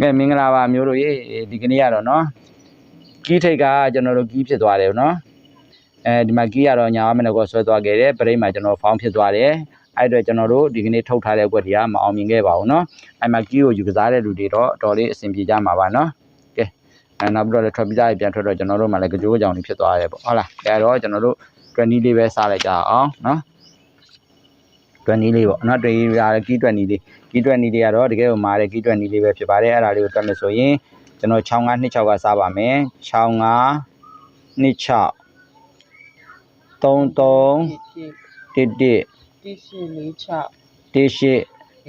ကဲမင်္ဂလာပါမျိုးတို့ရေဒီကနေ့ကတော့နော်ကီးထိတ်ကကျွန်တော်တို့ကီးဖြစ်သွားတယ်နော်အဲဒီမှာကီးကတော့ညာမနေ့ကဆွဲသွားခဲ့တယ်ပရိတ်မှာကျွန်တော်ဖောင်းဖြစ်သွားတယ်အဲ့အတွက်ကျွန်တော်တို့ဒီကနေ့ထုတ်ထားတဲ့ကွက်တွေကမအောင်မြင်ခဲ့ပါဘူးနော်အဲ့မှာကီးကိုယူကစားတဲ့လူတွေတော့အတော်လေးအဆင်ပြေကြမှာပါနော်ကဲအဲနောက်ပြီးတော့လည်းထွက်ပြီးသားပြန်ထွက်တော့ကျွန်တော်တို့မှလည်းကြိုးကြောင်တွေဖြစ်သွားတယ်ပေါ့ဟုတ်လားဒါတော့ကျွန်တော်တို့20လေးပဲစားလိုက်ကြအောင် နော်20လေးပေါ့နော်20ရာကီး20လေးကီး20လေးကတော့တကယ်ကိုမာတဲ့ကီး20လေးပဲဖြစ်ပါတယ်အဲ့ဒါလေးကိုတွက်မယ်ဆိုရင်ကျွန်တော်65 26ကစားပါမယ်65 26 33တစ်တစ်11တစ်ရှိ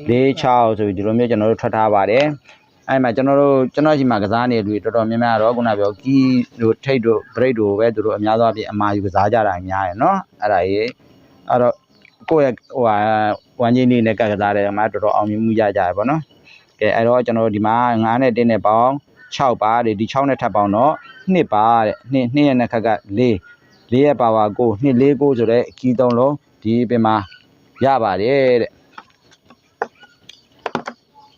လေးချ18 46ဆိုပြီးဒီလိုမျိုးကျွန်တော်တို့ထွက်ထားပါတယ်အဲ့မှာကျွန်တော်တို့ကျွန်တော်ရှိမှကစားနေလူတွေတော်တော်များများတော့ခုနပြောကီးတို့ထိတ်တို့ဘရိတ်တို့ပဲသူတို့အများသောအားဖြင့်အမာယူကစားကြတာအများရယ်နော်အဲ့ဒါကြီးအဲ့တော့ ကိုယ့်ရဲ့ဟိုဟာဝမ်းကြီးနေနဲ့ကကစားတယ်အမှတော်တော်အောင်မြင်မှုရကြရယ်ပေါ့နော်ကဲအဲ့တော့ကျွန်တော်တို့ဒီမှာ9နဲ့1နဲ့ပေါင်း6ပါတဲ့ဒီ6နဲ့ထပ်ပေါင်းတော့2ပါတဲ့2 2ရဲ့နှစ်ခက်က4 4ရဲ့ပါဝါ9 2 4 9ဆိုတဲ့အကီးသုံးလုံးဒီအပြင်မှာရပါတယ်တဲ့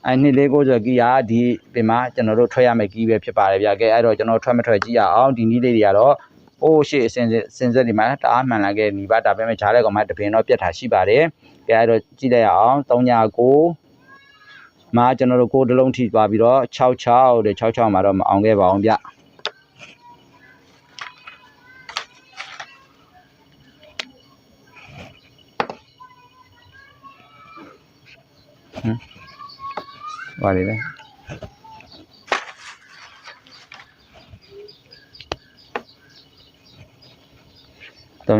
အဲနှစ်လေးကိုဆိုကီးယာဒီပင်မှာကျွန်တော်တို့ထွက်ရမယ့်ကီးပဲဖြစ်ပါတယ်ဗျာကဲအဲ့တော့ကျွန်တော်ထွက်မထွက်ကြည့်ရအောင်ဒီနည်းလေးတွေကတော့ အိုးရှေ့အစင်စင်ဆက်ဒီမှာတအားမှန်လာခဲ့နေပါဒါပေမဲ့ဂျားတဲ့ကောင်မှတပင်တော့ပြတ်တာရှိပါတယ်ကဲအဲ့တော့ကြည့်လိုက်ရအောင်39မှာကျွန်တော်တို့ကိုယ်တစ်လုံးထိသွားပြီးတော့66တဲ့66မှာတော့မအောင်ခဲ့ပါအောင်ဗျဟွာလေလေ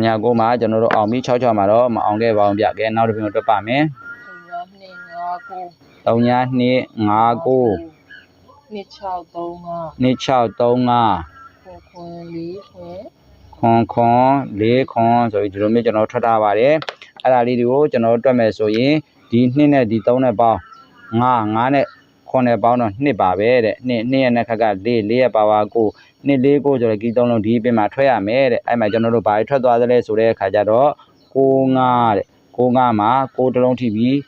39မှာကျွန်တော်တို့အောင်ပြီး66မှာတော့မအောင်ခဲ့ပါအောင်ဗျကဲနောက်တစ်ပြင်တော့တွက်ပါမယ်သုံးရနှစ်ငါကို3959နှစ်ချောက်သုံးငါ2635ကိုခွန်လေးခွန်ခွန်ခွန်လေးခွန်ဆိုပြီးဒီလိုမျိုးကျွန်တော်ထွက်ထားပါတယ်အဲ့ဒါလေးတွေကိုကျွန်တော်တွက်မယ်ဆိုရင်ဒီ2နဲ့ဒီ3နဲ့ပေါင်း5 5နဲ့ခွန်နဲ့ပေါင်းတော့2ပါပဲတဲ့2 2ရဲ့နှစ်ခက်က4 4ရဲ့ပါဝါ9 2 4 9ဆိုတဲ့ကီး3လုံးဒီအပြင်မှာထွက်ရမယ်တဲ့အဲ့မှာကျွန်တော်တို့ဘာတွေထွက်သွားသလဲဆိုတဲ့အခါကျတော့6 5တဲ့6 5မှာ6တစ်လုံးထိပြီး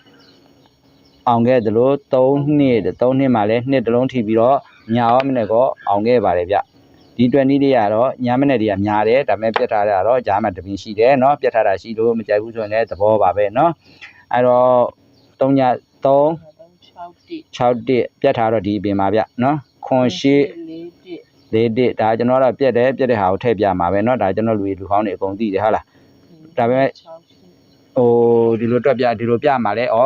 အောင်ခဲ့သလို3နှစ်တဲ့3နှစ်မှာလည်း2တစ်လုံးထိပြီးတော့ညာရောမနဲ့ကောအောင်ခဲ့ပါတယ်ဗျ ဒီတွက်နည်းလေးကတော့ညမနဲ့တွေကများတယ်ဒါပေမဲ့ပြတ်ထားတာကတော့ဂျားမှတပင်းရှိတယ်เนาะပြတ်ထားတာရှိလို့မကြိုက်ဘူးဆိုရင်လည်းသဘောပါပဲเนาะအဲ့တော့3ည3 သုံးချောက်တစ် 6 1ပြတ်ထားတော့ဒီအပြင်ပါဗျเนาะခွန်ရှိ လေးတစ် ၄1ဒါကျွန်တော်ကတော့ပြတ်တယ်ပြတ်တဲ့ဟာကိုထည့်ပြမှာပဲเนาะဒါကျွန်တော်လူလူဟောင်းတွေအကုန်သိတယ်ဟုတ်လား ဒါပေမဲ့ ချောက်ရှိ ဟိုဒီလိုတွက်ပြဒီလိုပြမှာလဲဩ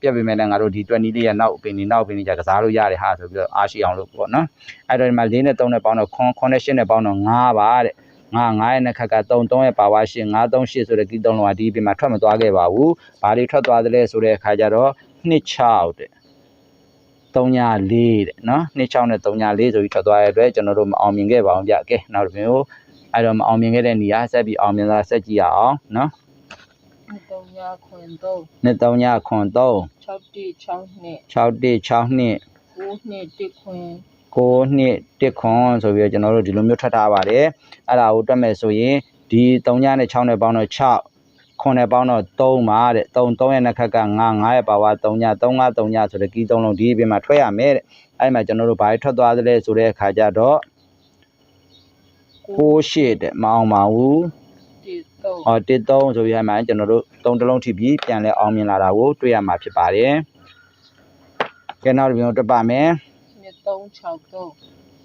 ပြတ်ပေမဲ့လည်းငါတို့ဒီတွက်နည်းလေးရဲ့နောက်အပင်နေနောက်အပင်နေကြကစားလို့ရတယ်ဟာဆိုပြီးတော့အားရှိအောင်လို့ပေါ့နော်အဲ့တော့ဒီမှာ၄နဲ့3နဲ့ပေါင်းတော့ခွန်ခွန်နဲ့8နဲ့ပေါင်းတော့9ပါတဲ့ငါ9ရဲ့နှစ်ခက်က3 3ရဲ့ပါဝါ8 9 3 8ဆိုတဲ့ကီး3လုံးကဒီအပြင်မှာထွက်မသွားခဲ့ပါဘူး။ဘာတွေထွက်သွားသလဲဆိုတဲ့အခါကျတော့2 6တဲ့ 3ည4တဲ့နော်2 6နဲ့3ည4ဆိုပြီးထွက်သွားတဲ့အတွက်ကျွန်တော်တို့မအောင်မြင်ခဲ့ပါဘူးဗျ။ကဲနောက်တစ်ပြင်ကိုအဲ့တော့မအောင်မြင်ခဲ့တဲ့နေရာဆက်ပြီးအောင်မြင်လာဆက်ကြည့်ရအောင်နော်နှစ်သုံးရခွန်သုံးနှစ်3ညခွန်3ချောက်တစ်ချောက်နှစ်6 1 6နှစ်ကိုးနှစ်တစ်ခွန်9နှစ်1ခွန်ဆိုပြီးတော့ကျွန်တော်တို့ဒီလိုမျိုးထွက်ထားပါတယ်အဲ့ဒါကိုတွက်မယ်ဆိုရင်ဒီ3ညနဲ့6နဲ့ပေါင်းတော့6 ခွန်နဲ့ပေါင်းတော့3ပါတဲ့3 3ရဲ့နှစ်ခက်က9 9ရဲ့ပါဝါ3ည3 5 3ညဆိုတဲ့ကီး3လုံးဒီအပြင်မှာထွက်ရမယ်တဲ့အဲ့မှာကျွန်တော်တို့ဘာတွေထွက်သွားသလဲဆိုတဲ့အခါကျတော့6ရှစ်တဲ့မအောင်ပါဘူးတစ်သုံးဟော1 3ဆိုပြီးအဲ့မှာကျွန်တော်တို့3တစ်လုံးထိပြီးပြန်လဲအောင်မြင်လာတာကိုတွေ့ရမှာဖြစ်ပါတယ်ကဲနောက်တစ်ပြန်တွက်ပါမယ်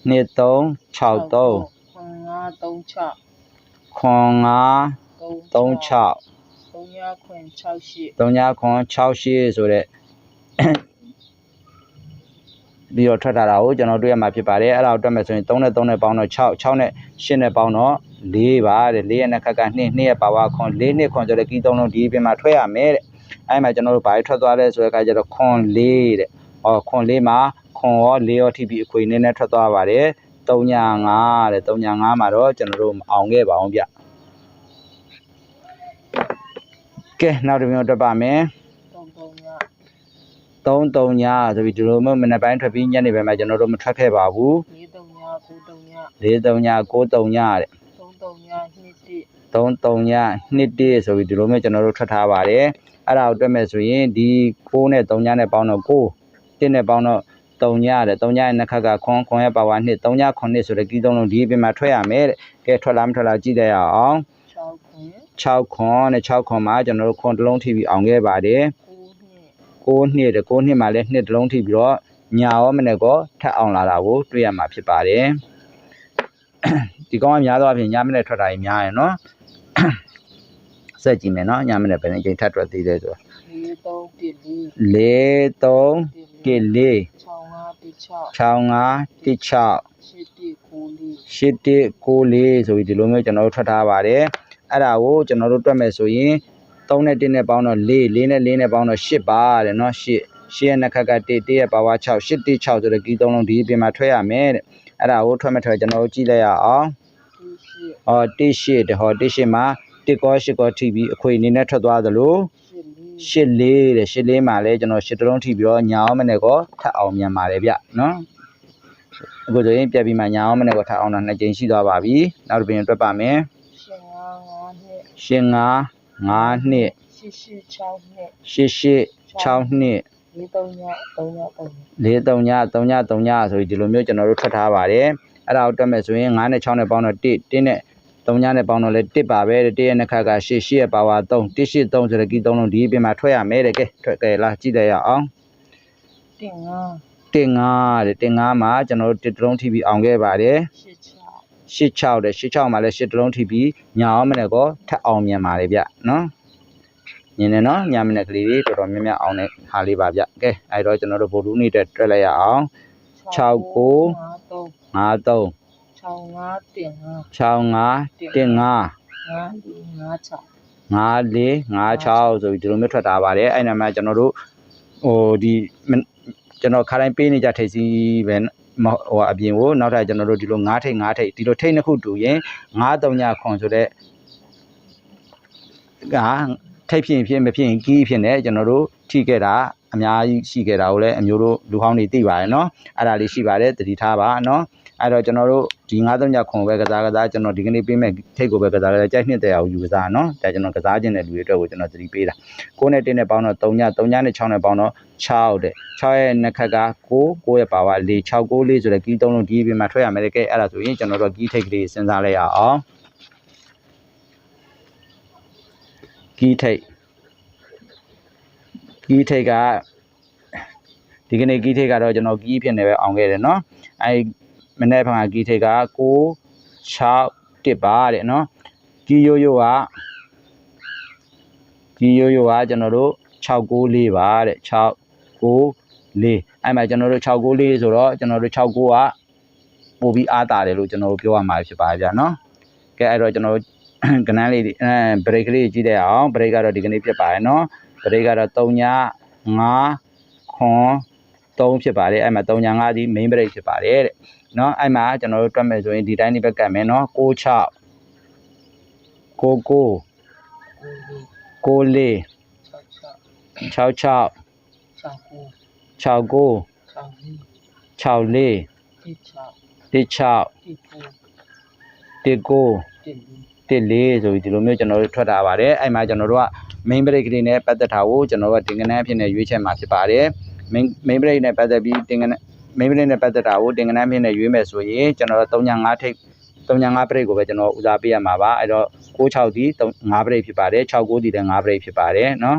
နှစ်သုံးချော က်သုံး2 3 6 3ခွန်ငါသုံးချောက်ခွန်5သုံး36သုံးရခွန်ချောက်ရှိ3ညခွန်68ဆိုတဲ့ပြီးတော့ထွက်လာတာကိုကျွန်တော်တွေ့ရမှာဖြစ်ပါတယ်အဲ့ဒါကိုတွက်မယ်ဆိုရင်3နဲ့3နဲ့ပေါင်းတော့6 6နဲ့8နဲ့ပေါင်းတော့4ပါတဲ့4ရဲ့နှစ်ခက်က2 2ရဲ့ပါဝါခွန်4နှစ်ခွန်ဆိုတဲ့ကီး3လုံးဒီအပြင်မှာထွက်ရမယ်တဲ့အဲ့မှာကျွန်တော်တို့ဘာထွက်သွားလဲဆိုတဲ့အခါကျတော့ခွန်4တဲ့ဟောခွန်4မှာခွန်ရော4ရောထိပြီးအခွေနည်းနဲ့ထွက်သွားပါတယ်3ည5တဲ့3ည5မှာတော့ကျွန်တော်တို့မအောင်ခဲ့ပါအောင်ဗျ ကဲနောက်တစ်မျိုးတွက်ပါမယ်သုံးသုံးရ3 3ညဆိုပြီးဒီလိုမျိုးမနေ့ပိုင်းထွက်ပြီးညနေပိုင်းမှာကျွန်တော်တို့မထွက်ခဲ့ပါဘူးလေးသုံးရကိုးသုံးရ4 3ည9 3ညတဲ့သုံးသုံးရနှစ်တစ်3 3ည2 1ဆိုပြီးဒီလိုမျိုးကျွန်တော်တို့ထွက်ထားပါတယ်အဲ့ဒါကိုတွက်မဲ့ဆိုရင်ဒီ6နဲ့3ညနဲ့ပေါင်းတော့9 1နဲ့ပေါင်းတော့3ညတဲ့3ညရဲ့နှစ်ခက်ကခွန်ခွန်ရဲ့ပါဝါ2 3ည9ဆိုတဲ့ကီးသုံးလုံးဒီအပြင်မှာထွက်ရမယ်တဲ့ကဲထွက်လာမထွက်လာကြည့်လိုက်ရအောင်6ခွင် 6ခွန်နဲ့6ခွန်မှာကျွန်တော်တို့ခွန်တစ်လုံးထိပြီးအောင်ခဲ့ပါတယ်9နှစ်9နှစ်တဲ့9နှစ်မှာလည်းနှစ်တစ်လုံးထိပြီးတော့ညာရောမနဲ့ကောထပ်အောင်လာတာကိုတွေ့ရမှာဖြစ်ပါတယ်ဒီကောင်ကများသောအားဖြင့်ညမနဲ့ထွက်တာကြီးများရယ်နော်စက်ကြည့်မယ်နော်ညမနဲ့ဘယ်နှချိန်ထပ်ထွက်သေးလဲဆိုတော့4 3 1 4 3 1 4 6 5 1 6 6 8 1 9 8194ဆိုပြီးဒီလိုမျိုးကျွန်တော်တို့ထွက်ထားပါတယ် အဲ့ဒါကိုကျွန်တော်တို့တွက်မယ်ဆိုရင်3နဲ့1နဲ့ပေါင်းတော့4 4နဲ့4နဲ့ပေါင်းတော့8ပါတဲ့နော်8 8ရဲ့နှစ်ခါက1 1ရဲ့ပါဝါ6 8 1 6ဆိုတော့ကီးသုံးလုံးဒီအပြင်မှာထွက်ရမယ်တဲ့အဲ့ဒါကိုထွက်မထွက်ကျွန်တော်တို့ကြည့်လိုက်ရအောင်ဟော18တဲ့ဟော18မှာ1ကော8ကောထိပြီးအခွေအနေနဲ့ထွက်သွားသလို84တဲ့84မှာလဲကျွန်တော်8တလုံးထိပြီးတော့ညာအောင်မနဲ့ကောထပ်အောင်မြန်ပါတယ်ဗျနော်အခုဆိုရင်ပြက်ပြီးမှညာအောင်မနဲ့ကောထပ်အောင်တော့2ကြိမ်ရှိသွားပါပြီနောက်တစ်ပင်တွက်ပါမယ် ရှင်၅၅နှစ်8 6 6နှစ်ရှစ်ရှစ်6နှစ်4 3ည3ည3ည၄3ည3ည3ညဆိုပြီးဒီလိုမျိုးကျွန်တော်တို့ထွက်ထားပါတယ်အဲ့ဒါကိုတွက်မယ်ဆိုရင်9နဲ့6နဲ့ပေါင်းတော့1 1နဲ့3ညနဲ့ပေါင်းတော့လဲ1ပါပဲတဲ့1ရဲ့နှစ်ခါကရှစ်ရှစ်ရဲ့ပါဝါ3 1 8 3ဆိုတဲ့ကီး3လုံးဒီအပြင်မှာထွက်ရမယ်တဲ့ကဲထွက်ကြလားကြည့်လိုက်ရအောင်တင်ငါတင်ငါတဲ့တင်ငါမှာကျွန်တော်တို့တစ်တလုံးထိပြီးအောင်ခဲ့ပါတယ်8 6 86တဲ့86မှာလည်း8တလုံးထိပြီးညာအောင်မနဲ့ကောထပ်အောင်မြန်ပါတယ်ဗျနော်ညနေနော်ညမနေ့ကလေးတွေတော်တော်များများအောင်တဲ့ဟာလေးပါဗျကဲအဲ့တော့ကျွန်တော်တို့ဗိုလ်လူနေတဲ့တွက်လိုက်ရအောင်6 9 53 6 5တင်ငါ65တင်5 5 5 6 54 56ဆိုပြီးဒီလိုမျိုးထွက်တာပါတယ်အဲ့နာမှာကျွန်တော်တို့ဟိုဒီမကျွန်တော်ခါတိုင်းပေးနေကြထိပ်စီးပဲမ ဟိုအပြင်ကိုနောက်ထပ်ကျွန်တော်တို့ဒီလို9ထိပ်9ထိပ်ဒီလိုထိပ်နှစ်ခုတူရင်9 3ညခွန်ဆိုတဲ့ကထိပ်ဖြစ်ရင်ဖြစ်မဖြစ်ရင်ကီးဖြစ်နေကျွန်တော်တို့ထိခဲ့တာအများကြီးရှိခဲ့တာကိုလည်းအမျိုးတို့လူဟောင်းတွေသိပါတယ်နော်အဲ့ဒါလေးရှိပါတယ်တတိထားပါနော် အဲ့တော့ကျွန်တော်တို့ဒီ9 3ညခွန်ပဲကစားကစားကျွန်တော်ဒီကနေ့ပေးမဲ့ထိပ်ကိုပဲကစားကစားကြိုက်နှစ်တဲ့အောင်ယူကစားနော်ဒါကျွန်တော်ကစားခြင်းတဲ့လူတွေအတွက်ကိုကျွန်တော်သတိပေးတာ9နဲ့1နဲ့ပေါင်းတော့3ည3ညနဲ့6နဲ့ပေါင်းတော့6တဲ့6ရဲ့နှစ်ခက်က9 9ရဲ့ပါဝါ4 6 9 4ဆိုတဲ့ကီးသုံးလုံးဒီပြင်မှာထွက်ရမယ်လေကဲအဲ့ဒါဆိုရင်ကျွန်တော်တို့ကီးထိပ်ကလေးစဉ်းစားလိုက်ရအောင်ကီးထိပ်ကီးထိပ်ကဒီကနေ့ကီးထိပ်ကတော့ကျွန်တော်ကီးဖြစ်နေပဲအောင်ခဲ့တယ်နော်အဲ မနေ့ဖန်ကကီးထိပ်က9 6တစ်ပါတဲ့နော်ကီးရိုးရိုးကကီးရိုးရိုးကကျွန်တော်တို့694ပါတဲ့694အဲ့မှာကျွန်တော်တို့694ဆိုတော့ကျွန်တော်တို့69ကပို့ပြီးအားတာတယ်လို့ကျွန်တော်တို့ပြောရမှာဖြစ်ပါဗျာနော်ကဲအဲ့တော့ကျွန်တော်တို့ကနန်းလေးတွေအဲဘရိတ်ကလေးကြည့်လိုက်အောင်ဘရိတ်ကတော့ဒီကနေ့ဖြစ်ပါတယ်နော်ဘရိတ်ကတော့3ည5ခွန်3ဖြစ်ပါတယ်အဲ့မှာ3ည5ဒီ main break ဖြစ်ပါတယ်တဲ့ နော်အဲ့မှာကျွန်တော်တို့တွက်မယ်ဆိုရင်ဒီတိုင်းဒီဘက်ကတ်မယ်နော်6 6 9 9 9 9 6 4 6 6 6 6 9 6 6 4 6 6 1 6 1 9 1 1 4ဆိုပြီးဒီလိုမျိုးကျွန်တော်တို့ထွက်တာပါတယ်အဲ့မှာကျွန်တော်တို့က main break ကလေးနဲ့ပတ်သက်တာကိုကျွန်တော်တို့ကတင်ကနန်းအဖြစ်နဲ့ရွေးချယ်မှာဖြစ်ပါတယ် main main break နဲ့ပတ်သက်ပြီးတင်ကနန်း main break နဲ့ပတ်သက်တာကိုတင်ကနန်းအဖြစ်နဲ့ရွေးမယ်ဆိုရင်ကျွန်တော်တို့3ည5ထိပ်3ည5 break ကိုပဲကျွန်တော်ဦးစားပေးရမှာပါအဲ့တော့96ဒီ5 break ဖြစ်ပါတယ်69ဒီလည်း5 break ဖြစ်ပါတယ်เนาะ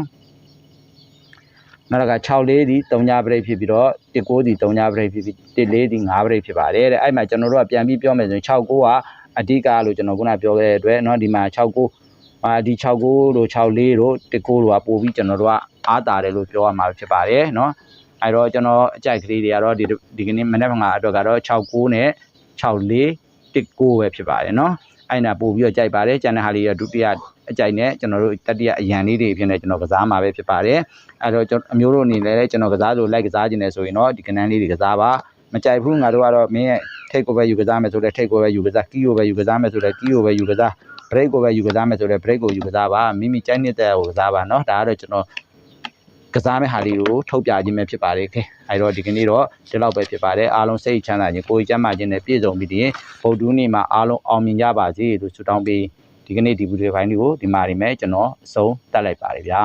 နောက်က64ဒီ3ည break ဖြစ်ပြီးတော့19ဒီ3ည break ဖြစ်ပြီး14ဒီ5 break ဖြစ်ပါတယ်တဲ့အဲ့မှာကျွန်တော်တို့ကပြန်ပြီးပြောမယ်ဆိုရင်69ကအဓိကလို့ကျွန်တော်ခုနပြောခဲ့တဲ့အတွက်เนาะဒီမှာ69အာဒီ69တို့64တို့19တို့ကပို့ပြီးကျွန်တော်တို့ကအားတာတယ်လို့ပြောရမှာဖြစ်ပါတယ်เนาะ အဲ့တော့ကျွန်တော်အကြိုက်ကလေးတွေကတော့ဒီဒီကနေ့မနေ့ကအတွက်ကတော့69နဲ့64 19ပဲဖြစ်ပါတယ်เนาะအဲ့နာပို့ပြီးတော့ကြိုက်ပါတယ်ကျန်တဲ့ဟာလေးကဒုတိယအကြိုက်နဲ့ကျွန်တော်တို့တတိယအရန်လေးတွေဖြစ်နေကျွန်တော်ကစားမှာပဲဖြစ်ပါတယ်အဲ့တော့ကျွန်တော်အမျိုးတို့အနေနဲ့လည်းကျွန်တော်ကစားလို့လိုက်ကစားခြင်းနဲ့ဆိုရင်တော့ဒီကနန်းလေးတွေကစားပါမကြိုက်ဘူးငါတို့ကတော့မင်းရဲ့ထိတ်ကိုပဲယူကစားမယ်ဆိုတဲ့ထိတ်ကိုပဲယူကစားကီးကိုပဲယူကစားမယ်ဆိုတဲ့ကီးကိုပဲယူကစား break ကိုပဲယူကစားမယ်ဆိုတဲ့ break ကိုယူကစားပါမိမိကြိုက်နေတဲ့ကိုကစားပါเนาะဒါကတော့ကျွန်တော် ကစားမဲ့ဟာလေးကိုထုတ်ပြခြင်းပဲဖြစ်ပါတယ်ခင်အဲတော့ဒီကနေ့တော့ဒီလောက်ပဲဖြစ်ပါတယ်အားလုံးစိတ်ချမ်းသာခြင်းကိုယ်ကျမ်းမာခြင်းနဲ့ပြည့်စုံပြီးတည်ဗုဒ္ဓနေ့မှာအားလုံးအောင်မြင်ကြပါစေလို့ဆုတောင်းပေးဒီကနေ့ဒီဗီဒီယိုဖိုင်လေးကိုဒီမှာနေမဲ့ကျွန်တော်အဆုံးတက်လိုက်ပါတယ်ဗျာ